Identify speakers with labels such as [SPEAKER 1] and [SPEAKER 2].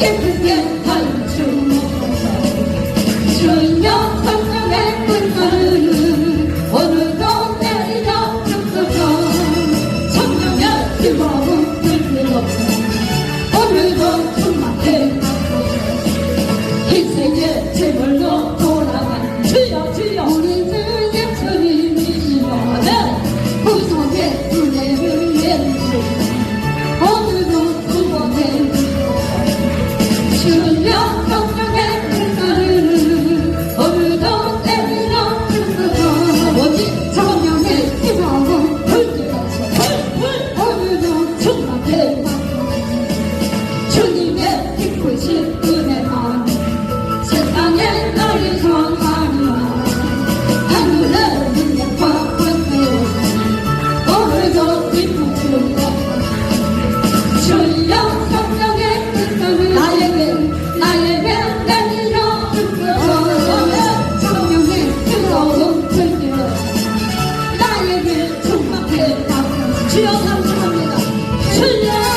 [SPEAKER 1] every day. 지우는요? 주여 감사합니다. 주여